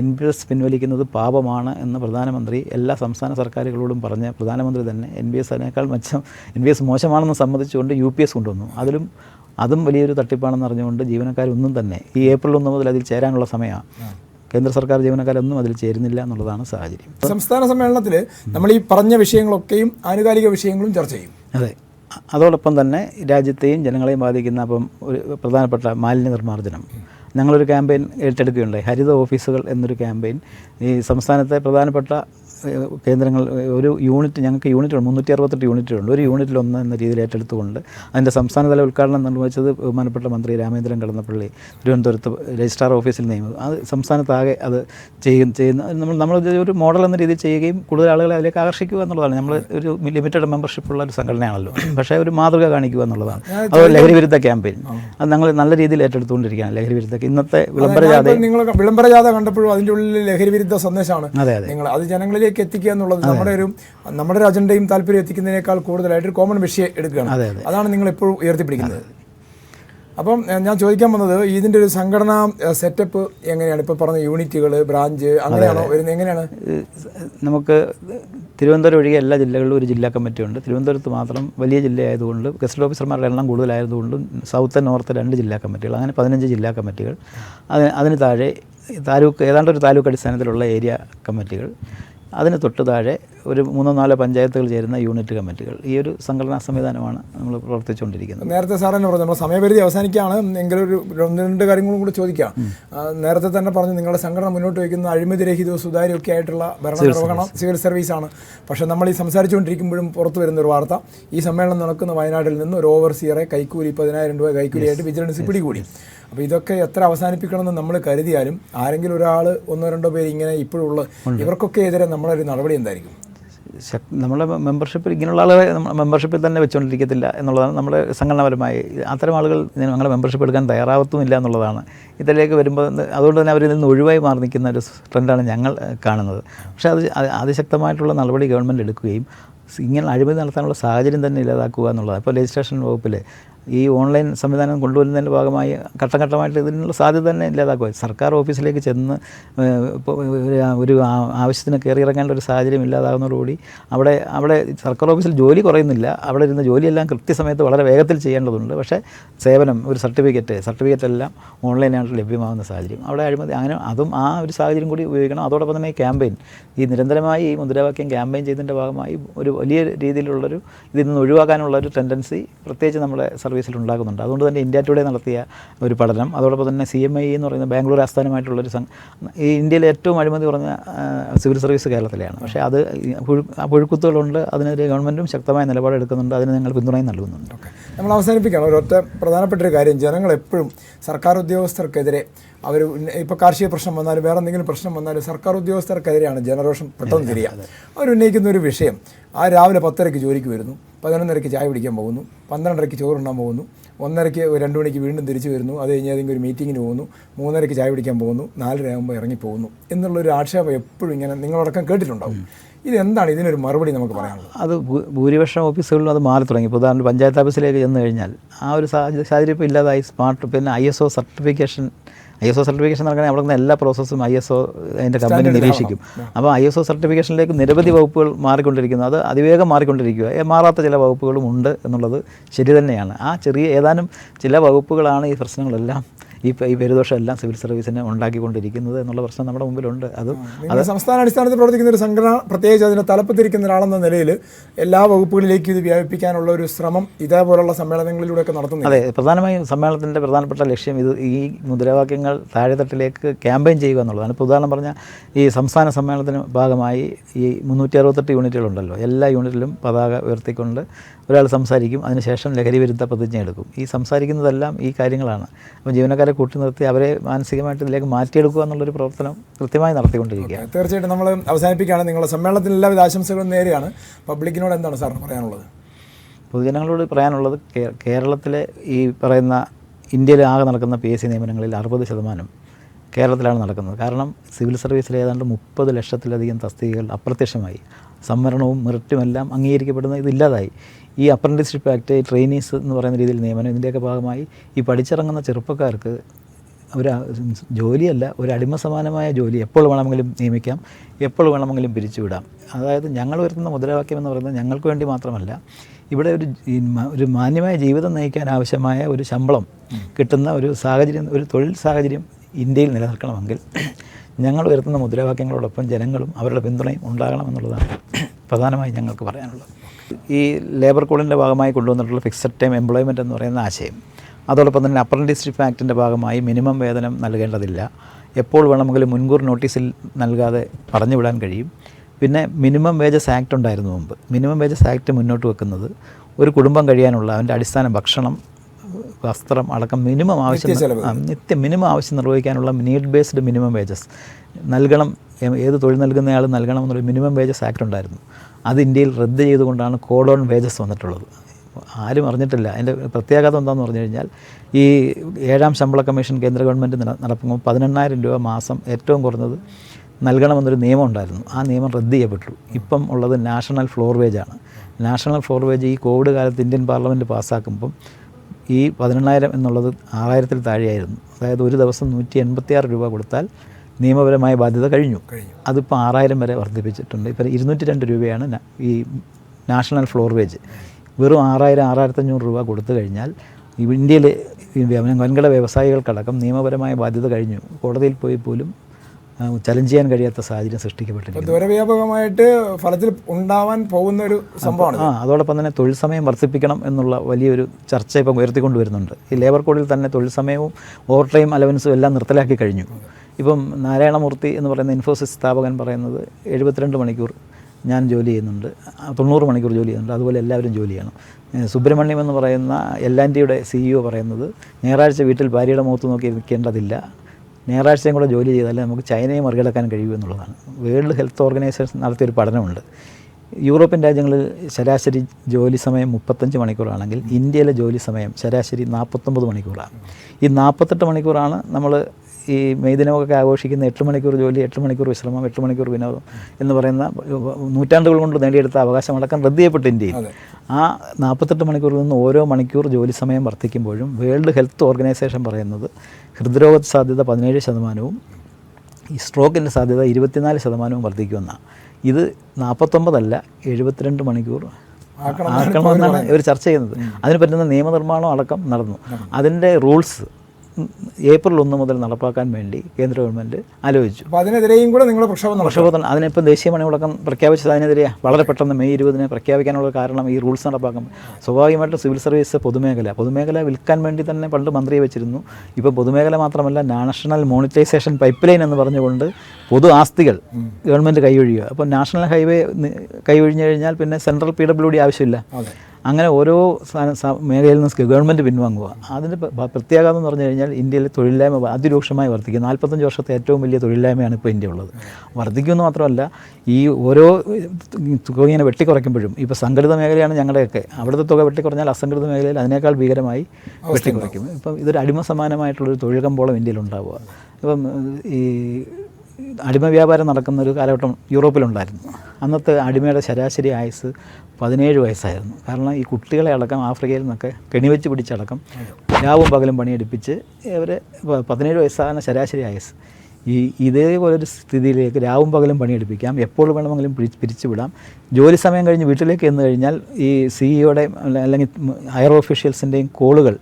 എൻ പി എസ് പിൻവലിക്കുന്നത് പാപമാണ് എന്ന് പ്രധാനമന്ത്രി എല്ലാ സംസ്ഥാന സർക്കാരുകളോടും പറഞ്ഞ പ്രധാനമന്ത്രി തന്നെ എൻ പി എസ് അതിനേക്കാൾ മെച്ചം എൻ പി എസ് മോശമാണെന്ന് സമ്മതിച്ചുകൊണ്ട് യു പി എസ് കൊണ്ടുവന്നു. അതിലും അതും വലിയൊരു തട്ടിപ്പാണെന്ന് അറിഞ്ഞുകൊണ്ട് ജീവനക്കാരൊന്നും തന്നെ ഈ ഏപ്രിൽ ഒന്ന് മുതൽ അതിൽ ചേരാനുള്ള സമയമാണ് കേന്ദ്ര സർക്കാർ ജീവനക്കാരൊന്നും അതിൽ ചേരുന്നില്ല എന്നുള്ളതാണ് സാഹചര്യം. സംസ്ഥാന സമ്മേളനത്തിൽ നമ്മൾ ഈ പറഞ്ഞ വിഷയങ്ങളൊക്കെയും ആനുകാലിക വിഷയങ്ങളും ചർച്ച ചെയ്യും. അതെ. അതോടൊപ്പം തന്നെ രാജ്യത്തെയും ജനങ്ങളെയും ബാധിക്കുന്ന അപ്പം ഒരു പ്രധാനപ്പെട്ട മാലിന്യ നിർമ്മാർജനം. ഞങ്ങളൊരു ക്യാമ്പയിൻ ഏറ്റെടുക്കുകയുണ്ടായി. ഹരിത ഓഫീസുകൾ എന്നൊരു ക്യാമ്പയിൻ ഈ സംസ്ഥാനത്തെ പ്രധാനപ്പെട്ട കേന്ദ്രങ്ങൾ ഒരു യൂണിറ്റ് ഞങ്ങൾക്ക് യൂണിറ്റ് മുന്നൂറ്റി അറുപത്തെട്ട് യൂണിറ്റുണ്ട് ഒരു യൂണിറ്റിൽ ഒന്ന് എന്ന രീതിയിൽ ഏറ്റെടുത്തുകൊണ്ട് അതിന്റെ സംസ്ഥാനതല ഉദ്ഘാടനം നിർവഹിച്ചത് ബഹുമാനപ്പെട്ട മന്ത്രി രാമേന്ദ്രൻ കടന്നപ്പള്ളി തിരുവനന്തപുരത്ത് രജിസ്ട്രാർ ഓഫീസിൽ നിയമം അത് സംസ്ഥാനത്താകെ അത് ചെയ്യും ചെയ്യുന്ന നമ്മൾ നമ്മൾ ഒരു മോഡൽ എന്ന രീതിയിൽ ചെയ്യുകയും കൂടുതൽ ആളുകളെ അതിലേക്ക് ആകർഷിക്കുക എന്നുള്ളതാണ്. നമ്മൾ ഒരു ലിമിറ്റഡ് മെമ്പർഷിപ്പ് ഉള്ള ഒരു സംഘടനയാണല്ലോ. പക്ഷേ ഒരു മാതൃക കാണിക്കുക എന്നുള്ളതാണ്. അത് ലഹരി വിരുദ്ധ ക്യാമ്പയിൻ. അത് ഞങ്ങൾ നല്ല രീതിയിൽ ഏറ്റെടുത്തുകൊണ്ടിരിക്കുകയാണ് ലഹരി വിരുദ്ധ ഇന്നത്തെ വിളംബര ജാഥ നിങ്ങൾ വിളംബര ജാഥ കണ്ടപ്പോഴും അതിന്റെ ഉള്ളിൽ ലഹരി വിരുദ്ധ സന്ദേശമാണ്. അതെ അതെ. നിങ്ങൾ അത് ജനങ്ങളിലേക്ക് എത്തിക്കുക എന്നുള്ളത് നമ്മുടെ ഒരു നമ്മുടെ ഒരു അജണ്ടയും താല്പര്യം എത്തിക്കുന്നതിനേക്കാൾ കൂടുതലായിട്ട് ഒരു കോമൺ വിഷയം എടുക്കുകയാണ്. അതെ, അതെ. അതാണ് നിങ്ങൾ എപ്പോഴും ഉയർത്തിപ്പിടിക്കുന്നത്. അപ്പം ഞാൻ ചോദിക്കാൻ വന്നത് ഇതിന്റെ ഒരു സംഘടനാ സെറ്റപ്പ് എങ്ങനെയാണ്? ഇപ്പോൾ പറഞ്ഞ യൂണിറ്റുകൾ ബ്രാഞ്ച് അങ്ങനെയാണോ വരുന്നത്? എങ്ങനെയാണ്? നമുക്ക് തിരുവനന്തപുരം ഒഴികെ എല്ലാ ജില്ലകളിലും ഒരു ജില്ലാ കമ്മിറ്റി ഉണ്ട്. തിരുവനന്തപുരത്ത് മാത്രം വലിയ ജില്ലയായതുകൊണ്ട് ഗസ്റ്റ് ഓഫീസർമാരുടെ എണ്ണം കൂടുതലായതുകൊണ്ടും സൗത്ത് നോർത്ത് രണ്ട് ജില്ലാ കമ്മിറ്റികൾ അങ്ങനെ പതിനഞ്ച് ജില്ലാ കമ്മിറ്റികൾ അതിന് താഴെ താലൂക്ക് ഏതാണ്ട് ഒരു താലൂക്ക് അടിസ്ഥാനത്തിലുള്ള ഏരിയ കമ്മിറ്റികൾ അതിന് തൊട്ട് താഴെ ഒരു മൂന്നോ നാലോ പഞ്ചായത്തുകൾ ചേരുന്ന യൂണിറ്റ് കമ്മിറ്റികൾ. ഈ ഒരു സംഘടനാ സംവിധാനമാണ് നമ്മൾ പ്രവർത്തിച്ചുകൊണ്ടിരിക്കുന്നത്. നേരത്തെ സാർ തന്നെ പറഞ്ഞു നമ്മുടെ സമയപരിധി അവസാനിക്കുകയാണ് എങ്കിലും ഒരു ഒന്ന് രണ്ട് കാര്യങ്ങളും കൂടി ചോദിക്കാം. നേരത്തെ തന്നെ പറഞ്ഞു നിങ്ങളുടെ സംഘടന മുന്നോട്ട് വയ്ക്കുന്ന അഴിമതിരഹിതവും സുതാര്യമൊക്കെ ആയിട്ടുള്ള ഭരണ നിർവഹണം സിവിൽ സർവീസാണ്. പക്ഷേ നമ്മൾ ഈ സംസാരിച്ചുകൊണ്ടിരിക്കുമ്പോഴും പുറത്തു വരുന്ന ഒരു വാർത്ത ഈ സമ്മേളനം നടക്കുന്ന വയനാട്ടിൽ നിന്ന് ഒരു ഓവർസിയറെ കൈക്കൂലി പതിനായിരം രൂപ കൈക്കൂലിയായിട്ട് വിജിലൻസ് പിടികൂടി. അപ്പോൾ ഇതൊക്കെ എത്ര അവസാനിപ്പിക്കണമെന്ന് നമ്മൾ കരുതിയാലും ആരെങ്കിലും ഒരാൾ ഒന്നോ രണ്ടോ പേര് ഇങ്ങനെ ഇപ്പോഴുള്ള ഇവർക്കൊക്കെ എതിരെ നമ്മളൊരു നടപടി എന്തായിരിക്കും? നമ്മുടെ മെമ്പർഷിപ്പിൽ ഇങ്ങനെയുള്ള ആളുകളെ മെമ്പർഷിപ്പിൽ തന്നെ വെച്ചുകൊണ്ടിരിക്കത്തില്ല എന്നുള്ളതാണ് നമ്മുടെ സംഘടനാപരമായി. അത്തരം ആളുകൾ ഞങ്ങളുടെ മെമ്പർഷിപ്പ് എടുക്കാൻ തയ്യാറാവത്തുമില്ല എന്നുള്ളതാണ്. ഇതിലേക്ക് വരുമ്പോൾ അതുകൊണ്ട് തന്നെ അവരിൽ നിന്ന് ഒഴിവായി മാറി നിൽക്കുന്ന ഒരു ട്രെൻഡാണ് ഞങ്ങൾ കാണുന്നത്. പക്ഷേ അത് അത് അതിശക്തമായിട്ടുള്ള നടപടി ഗവൺമെന്റ് എടുക്കുകയും ഇങ്ങനെ അഴിമതി നടത്താനുള്ള സാഹചര്യം തന്നെ ഇല്ലാതാക്കുക എന്നുള്ളതാണ്. ഇപ്പോൾ രജിസ്ട്രേഷൻ വകുപ്പിൽ ഈ ഓൺലൈൻ സംവിധാനം കൊണ്ടുവരുന്നതിന്റെ ഭാഗമായി ഘട്ടം ഘട്ടമായിട്ട് ഇതിനുള്ള സാധ്യത തന്നെ ഇല്ലാതാക്കുക സർക്കാർ ഓഫീസിലേക്ക് ചെന്ന് ഒരു ആവശ്യത്തിന് കയറി ഇറങ്ങേണ്ട ഒരു സാഹചര്യം ഇല്ലാതാകുന്നതോടുകൂടി അവിടെ അവിടെ സർക്കാർ ഓഫീസിൽ ജോലി കുറയുന്നില്ല. അവിടെ ഇരുന്ന ജോലിയെല്ലാം കൃത്യസമയത്ത് വളരെ വേഗത്തിൽ ചെയ്യേണ്ടതുണ്ട്. പക്ഷേ സേവനം ഒരു സർട്ടിഫിക്കറ്റ് സർട്ടിഫിക്കറ്റ് എല്ലാം ഓൺലൈനായിട്ട് ലഭ്യമാകുന്ന സാഹചര്യം. അവിടെ അഴിമതി അങ്ങനെ അതും ആ ഒരു സാഹചര്യം കൂടി ഉപയോഗിക്കണം. അതോടൊപ്പം തന്നെ ഈ ക്യാമ്പയിൻ ഈ നിരന്തരമായി ഈ മുദ്രാവാക്യം ക്യാമ്പയിൻ ചെയ്തതിന്റെ ഭാഗമായി ഒരു വലിയ രീതിയിലുള്ളൊരു ഇതിൽ നിന്ന് ഒഴിവാക്കാനുള്ള ഒരു ടെൻഡൻസി പ്രത്യേകിച്ച് നമ്മുടെ സർവീസ് സർവീസിൽ ഉണ്ടാകുന്നുണ്ട് അതുകൊണ്ട് തന്നെ ഇന്ത്യ ടുഡേ നടത്തിയ ഒരു പഠനം. അതോടൊപ്പം തന്നെ സി എം ഐ എന്ന് പറയുന്ന ബാംഗ്ലൂർ ആസ്ഥാനമായിട്ടുള്ളൊരു സം ഈ ഇന്ത്യയിലെ ഏറ്റവും അഴിമതി കുറഞ്ഞ സിവിൽ സർവീസ് കേരളത്തിലെയാണ്. പക്ഷേ അത് പുഴുക്കുത്തുകളുണ്ട്. അതിനെതിരെ ഗവൺമെന്റും ശക്തമായ നിലപാടെടുക്കുന്നുണ്ട് അതിന് ഞങ്ങൾ പിന്തുണയും നൽകുന്നുണ്ട്. നമ്മൾ അവസാനിപ്പിക്കണം ഒരൊറ്റ പ്രധാനപ്പെട്ട ഒരു കാര്യം. ജനങ്ങൾ എപ്പോഴും സർക്കാർ ഉദ്യോഗസ്ഥർക്കെതിരെ അവർ ഇപ്പോൾ കാർഷിക പ്രശ്നം വന്നാലും വേറെ എന്തെങ്കിലും പ്രശ്നം വന്നാലും സർക്കാർ ഉദ്യോഗസ്ഥർക്കെതിരെയാണ് ജനറേഷൻ പെട്ടെന്ന് തിരിയുക. അവരുന്നയിക്കുന്ന ഒരു വിഷയം ആ രാവിലെ പത്തരയ്ക്ക് ജോലിക്ക് വരുന്നു. പതിനൊന്നരയ്ക്ക് ചായ പിടിക്കാൻ പോകുന്നു. പന്ത്രണ്ടരയ്ക്ക് ചോറുണ്ണാൻ പോകുന്നു. ഒന്നരയ്ക്ക് രണ്ട് മണിക്ക് വീണ്ടും തിരിച്ചു വരുന്നു. അത് കഴിഞ്ഞ് ഏതെങ്കിലും ഒരു മീറ്റിങ്ങിന് പോകുന്നു. മൂന്നരയ്ക്ക് ചായ പിടിക്കാൻ പോകുന്നു. നാലര ആകുമ്പോൾ ഇറങ്ങിപ്പോകുന്നു എന്നുള്ളൊരു ആക്ഷേപം എപ്പോഴും ഇങ്ങനെ നിങ്ങളടക്കം കേട്ടിട്ടുണ്ടാവും. ഇതെന്താണ് ഇതിനൊരു മറുപടി നമുക്ക് പറയാനുള്ളത്? അത് ഭൂരിപക്ഷം ഓഫീസുകളിലും അത് മാറി തുടങ്ങി. ഇപ്പോൾ ഉദാഹരണം പഞ്ചായത്ത് ഓഫീസിലേക്ക് ചെന്ന് കഴിഞ്ഞാൽ ആ ഒരു സാഹചര്യം സാഹചര്യം ഇപ്പോൾ ഇല്ലാതായി. സ്മാർട്ട് പിന്നെ I S O certification I S O certification നടക്കുന്ന നടക്കുന്ന എല്ലാ പ്രോസസ്സും ഐ എസ് ഒ അതിന്റെ കമ്പനി നിരീക്ഷിക്കും. അപ്പോൾ ഐ എസ് ഒ സർട്ടിഫിക്കേഷനിലേക്ക് നിരവധി വകുപ്പുകൾ മാറിക്കൊണ്ടിരിക്കുന്നു. അത് അതിവേഗം മാറിക്കൊണ്ടിരിക്കുക. മാറാത്ത ചില വകുപ്പുകളും ഉണ്ട് എന്നുള്ളത് ശരി തന്നെയാണ്. ആ ചെറിയ ഏതാനും ചില വകുപ്പുകളാണ് ഈ പ്രശ്നങ്ങളെല്ലാം ഈ ഈ പെരുദോഷമെല്ലാം സിവിൽ സർവീസിനെ ഉണ്ടാക്കിക്കൊണ്ടിരിക്കുന്നത് എന്നുള്ള പ്രശ്നം നമ്മുടെ മുമ്പിലുണ്ട്. അത് അത് സംസ്ഥാന അടിസ്ഥാനത്തിൽ പ്രവർത്തിക്കുന്ന ഒരു സംഘടന പ്രത്യേകിച്ച് അതിനെ തലപ്പത്തിരിക്കുന്ന ഒരാളെന്ന നിലയിൽ എല്ലാ വകുപ്പുകളിലേക്കും ഇത് വ്യാപിപ്പിക്കാനുള്ള ഒരു ശ്രമം ഇതേപോലുള്ള സമ്മേളനങ്ങളിലൂടെയൊക്കെ നടത്തുന്നു അതെ പ്രധാനമായും സമ്മേളനത്തിന്റെ പ്രധാനപ്പെട്ട ലക്ഷ്യം ഇത് ഈ മുദ്രാവാക്യങ്ങൾ താഴെത്തട്ടിലേക്ക് ക്യാമ്പയിൻ ചെയ്യുക എന്നുള്ളതാണ്. ഇപ്പോൾ ഉദാഹരണം പറഞ്ഞാൽ ഈ സംസ്ഥാന സമ്മേളനത്തിന് ഭാഗമായി ഈ മുന്നൂറ്റി അറുപത്തെട്ട് യൂണിറ്റുകളുണ്ടല്ലോ. എല്ലാ യൂണിറ്റിലും പതാക ഉയർത്തിക്കൊണ്ട് ഒരാൾ സംസാരിക്കും അതിനുശേഷം ലഹരി വിരുദ്ധ പ്രതിജ്ഞ എടുക്കും ഈ സംസാരിക്കുന്നതെല്ലാം ഈ കാര്യങ്ങളാണ്. അപ്പോൾ ജീവനക്കാരെ കൂട്ടി നിർത്തി അവരെ മാനസികമായിട്ട് ഇതിലേക്ക് മാറ്റിയെടുക്കുക എന്നുള്ളൊരു പ്രവർത്തനം കൃത്യമായി നടത്തിക്കൊണ്ടിരിക്കുക തീർച്ചയായിട്ടും നമ്മൾ അവസാനിപ്പിക്കുകയാണ്. നിങ്ങളുടെ സമ്മേളനത്തിന് എല്ലാവിധ ആശംസകളും നേരെയാണ് പബ്ലിക്കിനോട് എന്താണ് സാറിന് പറയാനുള്ളത്? പൊതുജനങ്ങളോട് പറയാനുള്ളത് കേരളത്തിലെ ഈ പറയുന്ന ഇന്ത്യയിൽ ആകെ നടക്കുന്ന പി എസ് സി നിയമനങ്ങളിൽ അറുപത് ശതമാനം കേരളത്തിലാണ് നടക്കുന്നത്. കാരണം സിവിൽ സർവീസിൽ ഏതാണ്ട് മുപ്പത് ലക്ഷത്തിലധികം തസ്തികകൾ അപ്രത്യക്ഷമായി. സംവരണവും മെറിറ്റുമെല്ലാം അംഗീകരിക്കപ്പെടുന്ന ഇതില്ലാതായി. ഈ അപ്രന്റീസ്ഷിപ്പ് ആക്ട് ട്രെയിനീസ് എന്ന് പറയുന്ന രീതിയിൽ നിയമനം ഇതിന്റെയൊക്കെ ഭാഗമായി ഈ പഠിച്ചിറങ്ങുന്ന ചെറുപ്പക്കാർക്ക് ഒരു ജോലിയല്ല ഒരു അടിമ സമാനമായ ജോലി എപ്പോൾ വേണമെങ്കിലും നിയമിക്കാം എപ്പോൾ വേണമെങ്കിലും പിരിച്ചുവിടാം. അതായത് ഞങ്ങൾ വരുത്തുന്ന മുദ്രാവാക്യം എന്ന് പറയുന്നത് ഞങ്ങൾക്ക് വേണ്ടി മാത്രമല്ല ഇവിടെ ഒരു ഒരു മാന്യമായ ജീവിതം നയിക്കാൻ ആവശ്യമായ ഒരു ശമ്പളം കിട്ടുന്ന ഒരു സാഹചര്യം ഒരു തൊഴിൽ സാഹചര്യം ഇന്ത്യയിൽ നിലനിൽക്കണമെങ്കിൽ ഞങ്ങൾ ഉയർത്തുന്ന മുദ്രാവാക്യങ്ങളോടൊപ്പം ജനങ്ങളും അവരുടെ പിന്തുണയും ഉണ്ടാകണം എന്നുള്ളതാണ് പ്രധാനമായി ഞങ്ങൾക്ക് പറയാനുള്ളത്. ഈ ലേബർ കോഡിന്റെ ഭാഗമായി കൊണ്ടുവന്നിട്ടുള്ള ഫിക്സഡ് ടൈം എംപ്ലോയ്മെന്റ് എന്ന് പറയുന്ന ആശയം അതോടൊപ്പം തന്നെ അപ്രന്റീസ്ഷിപ്പ് ആക്ടിന്റെ ഭാഗമായി മിനിമം വേതനം നൽകേണ്ടതില്ല. എപ്പോൾ വേണമെങ്കിലും മുൻകൂർ നോട്ടീസിൽ നൽകാതെ പറഞ്ഞു വിടാൻ കഴിയും. പിന്നെ മിനിമം വേജസ് ആക്ട് ഉണ്ടായിരുന്നു മുമ്പ്. മിനിമം വേജസ് ആക്ട് മുന്നോട്ട് വെക്കുന്നത് ഒരു കുടുംബം കഴിയാനുള്ള അവന്റെ അടിസ്ഥാന ഭക്ഷണം വസ്ത്രം അടക്കം മിനിമം ആവശ്യം നിത്യ മിനിമം ആവശ്യം നിർവഹിക്കാനുള്ള നീഡ് ബേസ്ഡ് മിനിമം വേജസ് നൽകണം ഏത് തൊഴിൽ നൽകുന്നയാൾ നൽകണം എന്നൊരു മിനിമം വേജസ് ആക്ട് ഉണ്ടായിരുന്നു. അത് ഇന്ത്യയിൽ റദ്ദ് ചെയ്തുകൊണ്ടാണ് കോഡ് ഓൺ വേജസ് വന്നിട്ടുള്ളത്. ആരും അറിഞ്ഞിട്ടില്ല. അതിന്റെ പ്രത്യേകത എന്താണെന്ന് പറഞ്ഞു കഴിഞ്ഞാൽ ഈ ഏഴാം ശമ്പള കമ്മീഷൻ കേന്ദ്ര ഗവൺമെന്റ് നടപ്പുമ്പോൾ പതിനെണ്ണായിരം രൂപ മാസം ഏറ്റവും കുറഞ്ഞത് നൽകണമെന്നൊരു നിയമം ഉണ്ടായിരുന്നു. ആ നിയമം റദ്ദ് ചെയ്യപ്പെട്ടു. ഇപ്പം ഉള്ളത് നാഷണൽ ഫ്ലോർ വേജാണ് നാഷണൽ ഫ്ലോർ വേജ് ഈ കോവിഡ് കാലത്ത് ഇന്ത്യൻ പാർലമെന്റ് പാസ്സാക്കുമ്പം ഈ പതിനെണ്ണായിരം എന്നുള്ളത് ആറായിരത്തിൽ താഴെയായിരുന്നു. അതായത് ഒരു ദിവസം നൂറ്റി എൺപത്തിയാറ് രൂപ കൊടുത്താൽ നിയമപരമായ ബാധ്യത കഴിഞ്ഞു. അതിപ്പോൾ ആറായിരം വരെ വർദ്ധിപ്പിച്ചിട്ടുണ്ട്. ഇപ്പോൾ ഇരുന്നൂറ്റി രണ്ട് രൂപയാണ് ഈ നാഷണൽ ഫ്ലോർ വേജ്. വെറും ആറായിരം ആറായിരത്തഞ്ഞൂറ് രൂപ കൊടുത്തു കഴിഞ്ഞാൽ ഇന്ത്യയിലെ വൻകിട വ്യവസായികൾക്കടക്കം നിയമപരമായ ബാധ്യത കഴിഞ്ഞു. കോടതിയിൽ പോയി പോലും ചലഞ്ച് ചെയ്യാൻ കഴിയാത്ത സാഹചര്യം സൃഷ്ടിക്കപ്പെട്ടിരിക്കുന്നു. ദൂരവ്യാപകമായിട്ട് ഫലത്തിൽ ഉണ്ടാവാൻ പോകുന്ന ഒരു സംഭവമാണ് ആ അതോടൊപ്പം തന്നെ തൊഴിൽ സമയം വർദ്ധിപ്പിക്കണം എന്നുള്ള വലിയൊരു ചർച്ച ഇപ്പം ഉയർത്തിക്കൊണ്ട് വരുന്നുണ്ട് ഈ ലേബർ കോഡിൽ തന്നെ തൊഴിൽ സമയവും ഓവർ ടൈം അലവൻസും എല്ലാം നിർത്തലാക്കി കഴിഞ്ഞു. ഇപ്പം നാരായണമൂർത്തി എന്ന് പറയുന്ന ഇൻഫോസിസ് സ്ഥാപകൻ പറയുന്നത് എഴുപത്തിരണ്ട് മണിക്കൂർ ഞാൻ ജോലി ചെയ്യുന്നുണ്ട് തൊണ്ണൂറ് മണിക്കൂർ ജോലി ചെയ്യുന്നുണ്ട് അതുപോലെ എല്ലാവരും ജോലി ചെയ്യണം. സുബ്രഹ്മണ്യം എന്ന് പറയുന്ന എൽ ആൻഡിയുടെ സിഇഒ പറയുന്നത് ഞായറാഴ്ച വീട്ടിൽ ഭാര്യയുടെ മുഖത്ത് നോക്കി ഇരിക്കേണ്ടതില്ല ഞായറാഴ്ചയും കൂടെ ജോലി ചെയ്താലേ നമുക്ക് ചൈനയെ മറികടക്കാൻ കഴിയൂ എന്നുള്ളതാണ്. വേൾഡ് ഹെൽത്ത് ഓർഗനൈസേഷൻ നടത്തിയൊരു പഠനമുണ്ട്. യൂറോപ്യൻ രാജ്യങ്ങളിൽ ശരാശരി ജോലി സമയം മുപ്പത്തഞ്ച് മണിക്കൂറാണെങ്കിൽ ഇന്ത്യയിലെ ജോലി സമയം ശരാശരി നാൽപ്പത്തൊമ്പത് മണിക്കൂറാണ്. ഈ നാൽപ്പത്തെട്ട് മണിക്കൂറാണ് നമ്മൾ ഈ മെയ് ദിനമൊക്കെ ആഘോഷിക്കുന്ന എട്ട് മണിക്കൂർ ജോലി എട്ട് മണിക്കൂർ വിശ്രമം എട്ട് മണിക്കൂർ വിനോദം എന്ന് പറയുന്ന നൂറ്റാണ്ടുകൾ കൊണ്ട് നേടിയെടുത്ത അവകാശമടക്കം റദ്ദ് ചെയ്യപ്പെട്ട ഇന്ത്യയിൽ. ആ നാൽപ്പത്തെട്ട് മണിക്കൂറിൽ നിന്ന് ഓരോ മണിക്കൂർ ജോലി സമയം വർദ്ധിക്കുമ്പോഴും വേൾഡ് ഹെൽത്ത് ഓർഗനൈസേഷൻ പറയുന്നത് ഹൃദ്രോഗ സാധ്യത പതിനേഴ് ശതമാനവും ഈ സ്ട്രോക്കിന്റെ സാധ്യത ഇരുപത്തിനാല് ശതമാനവും വർദ്ധിക്കുമെന്നാണ്. ഇത് നാൽപ്പത്തൊമ്പതല്ല എഴുപത്തിരണ്ട് മണിക്കൂർ ആക്കണമെന്നാണ് ഇവർ ചർച്ച ചെയ്യുന്നത്. അതിന് പറ്റുന്ന നിയമനിർമ്മാണം അടക്കം നടന്നു. അതിന്റെ റൂൾസ് ഏപ്രിൽ ഒന്ന് മുതൽ നടപ്പാക്കാൻ വേണ്ടി കേന്ദ്ര ഗവൺമെന്റ് ആലോചിച്ചു. അപ്പോൾ അതിനെതിരെയും കൂടെ നിങ്ങൾ പ്രക്ഷോഭം പ്രക്ഷോഭത്തിന് അതിനിപ്പോൾ ദേശീയ പണിമുടക്കം പ്രഖ്യാപിച്ചത് അതിനെതിരെ വളരെ പെട്ടെന്ന് മെയ് ഇരുപതിന് പ്രഖ്യാപിക്കാനുള്ള കാരണം ഈ റൂൾസ് നടപ്പാക്കും സ്വാഭാവികമായിട്ടും സിവിൽ സർവീസ് പൊതുമേഖല പൊതുമേഖല വിൽക്കാൻ വേണ്ടി തന്നെ പണ്ട് മന്ത്രിയെ വെച്ചിരുന്നു. ഇപ്പോൾ പൊതുമേഖല മാത്രമല്ല നാഷണൽ മോണിറ്റൈസേഷൻ പൈപ്പ് ലൈൻ എന്ന് പറഞ്ഞുകൊണ്ട് പൊതു ആസ്തികൾ ഗവൺമെന്റ് കൈയൊഴിയുക. അപ്പോൾ നാഷണൽ ഹൈവേ കൈയൊഴിഞ്ഞു കഴിഞ്ഞാൽ പിന്നെ സെൻട്രൽ പി ഡബ്ല്യു ഡി ആവശ്യമില്ല. അങ്ങനെ ഓരോ മേഖലയിൽ നിന്ന് ഗവൺമെന്റ് പിൻവാങ്ങുക. അതിന്റെ പ്രത്യേകത എന്ന് പറഞ്ഞു കഴിഞ്ഞാൽ ഇന്ത്യയിൽ തൊഴിലില്ലായ്മ അതിരൂക്ഷമായി വർദ്ധിക്കും. നാൽപ്പത്തഞ്ച് വർഷത്തെ ഏറ്റവും വലിയ തൊഴിലില്ലായ്മയാണ് ഇപ്പോൾ ഇന്ത്യ ഉള്ളത്. വർദ്ധിക്കുമെന്ന് മാത്രമല്ല ഈ ഓരോ തുക ഇങ്ങനെ വെട്ടിക്കുറയ്ക്കുമ്പോഴും ഇപ്പോൾ സംഘടിത മേഖലയാണ് ഞങ്ങളുടെയൊക്കെ. അവിടുത്തെ തുക വെട്ടിക്കുറഞ്ഞാൽ അസംഘടിത മേഖലയിൽ അതിനേക്കാൾ ഭീകരമായി വെട്ടിക്കുറയ്ക്കും. ഇപ്പം ഇതൊരു അടിമ സമാനമായിട്ടുള്ളൊരു തൊഴിൽ കമ്പോളം ഇന്ത്യയിൽ ഉണ്ടാവുക. ഇപ്പം ഈ അടിമ വ്യാപാരം നടക്കുന്ന ഒരു കാലഘട്ടം യൂറോപ്പിലുണ്ടായിരുന്നു. അന്നത്തെ അടിമയുടെ ശരാശരി ആയുസ് പതിനേഴ് വയസ്സായിരുന്നു. കാരണം ഈ കുട്ടികളെ അടക്കം ആഫ്രിക്കയിൽ നിന്നൊക്കെ കെണിവെച്ച് പിടിച്ചടക്കം രാവും പകലും പണിയെടുപ്പിച്ച് അവർ പതിനേഴ് വയസ്സാണ് ശരാശരി ആയുസ് ഈ ഇതേപോലൊരു സ്ഥിതിയിലേക്ക് രാവും പകലും പണിയെടുപ്പിക്കാം. എപ്പോൾ വേണമെങ്കിലും പിടിച്ച് പിരിച്ചുവിടാം ജോലി സമയം കഴിഞ്ഞ് വീട്ടിലേക്ക് എന്ന് കഴിഞ്ഞാൽ ഈ സിഇഒയുടെ അല്ലെങ്കിൽ ഹയർ ഓഫീഷ്യൽസിന്റെയും കോളുകൾ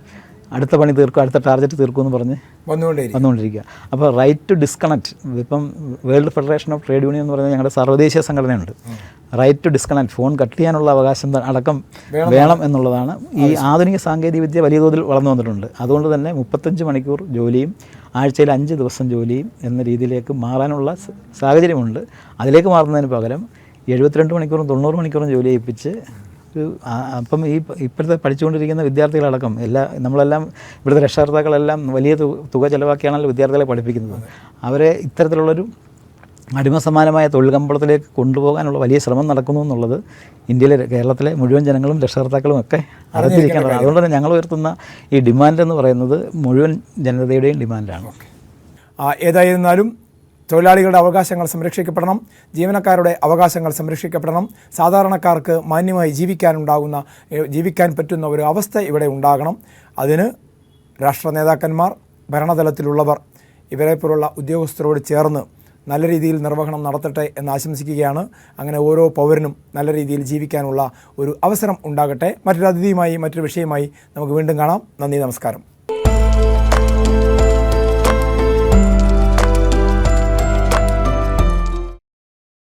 അടുത്ത പണി തീർക്കും അടുത്ത ടാർഗറ്റ് തീർക്കും എന്ന് പറഞ്ഞ് വന്നുകൊണ്ടിരിക്കുക. അപ്പോൾ റൈറ്റ് ടു ഡിസ്കണക്ട് ഇപ്പം world federation of trade union എന്ന് പറയുന്നത് ഞങ്ങളുടെ സർവദേശീയ സംഘടനയുണ്ട്. Right to disconnect phone cut ചെയ്യാനുള്ള അവകാശം അടക്കം വേണം. എന്നുള്ളതാണ്. ഈ ആധുനിക സാങ്കേതിക വിദ്യ വലിയ തോതിൽ വളർന്നു വന്നിട്ടുണ്ട്. അതുകൊണ്ട് തന്നെ മുപ്പത്തഞ്ച് മണിക്കൂർ ജോലിയും ആഴ്ചയിൽ അഞ്ച് ദിവസം ജോലിയും എന്ന രീതിയിലേക്ക് മാറാനുള്ള സാഹചര്യമുണ്ട്. അതിലേക്ക് മാറുന്നതിന് പകരം എഴുപത്തിരണ്ട് മണിക്കൂറും തൊണ്ണൂറ് മണിക്കൂറും ജോലി ചെയ്യിപ്പിച്ച് ഒരു അപ്പം ഈ ഇപ്പോഴത്തെ പഠിച്ചുകൊണ്ടിരിക്കുന്ന വിദ്യാർത്ഥികളടക്കം എല്ലാ നമ്മളെല്ലാം ഇവിടുത്തെ രക്ഷകർത്താക്കളെല്ലാം വലിയ തുക ചിലവാക്കിയാണല്ലോ വിദ്യാർത്ഥികളെ പഠിപ്പിക്കുന്നത്. അവരെ ഇത്തരത്തിലുള്ളൊരു അടിമസമാനമായ തൊഴിൽ കമ്പളത്തിലേക്ക് കൊണ്ടുപോകാനുള്ള വലിയ ശ്രമം നടക്കുന്നു എന്നുള്ളത് ഇന്ത്യയിലെ കേരളത്തിലെ മുഴുവൻ ജനങ്ങളും രക്ഷകർത്താക്കളും ഒക്കെ അറിഞ്ഞിരിക്കേണ്ടതാണ്. അതുകൊണ്ട് തന്നെ ഞങ്ങൾ ഉയർത്തുന്ന ഈ ഡിമാൻഡ് എന്ന് പറയുന്നത് മുഴുവൻ ജനതയുടെയും ഡിമാൻഡാണ്. ഏതായിരുന്നാലും തൊഴിലാളികളുടെ അവകാശങ്ങൾ സംരക്ഷിക്കപ്പെടണം ജീവനക്കാരുടെ അവകാശങ്ങൾ സംരക്ഷിക്കപ്പെടണം സാധാരണക്കാർക്ക് മാന്യമായി ജീവിക്കാനുണ്ടാകുന്ന ജീവിക്കാൻ പറ്റുന്ന ഒരു അവസ്ഥ ഇവിടെ ഉണ്ടാകണം. അതിന് രാഷ്ട്ര നേതാക്കന്മാർ ഭരണതലത്തിലുള്ളവർ ഇവരെപ്പോലുള്ള ഉദ്യോഗസ്ഥരോട് ചേർന്ന് നല്ല രീതിയിൽ നിർവഹണം നടത്തട്ടെ എന്ന് ആശംസിക്കുകയാണ്. അങ്ങനെ ഓരോ പൗരനും നല്ല രീതിയിൽ ജീവിക്കാനുള്ള ഒരു അവസരം ഉണ്ടാകട്ടെ. മറ്റൊരു അതിഥിയുമായി മറ്റൊരു വിഷയമായി നമുക്ക് വീണ്ടും കാണാം. നന്ദി നമസ്കാരം.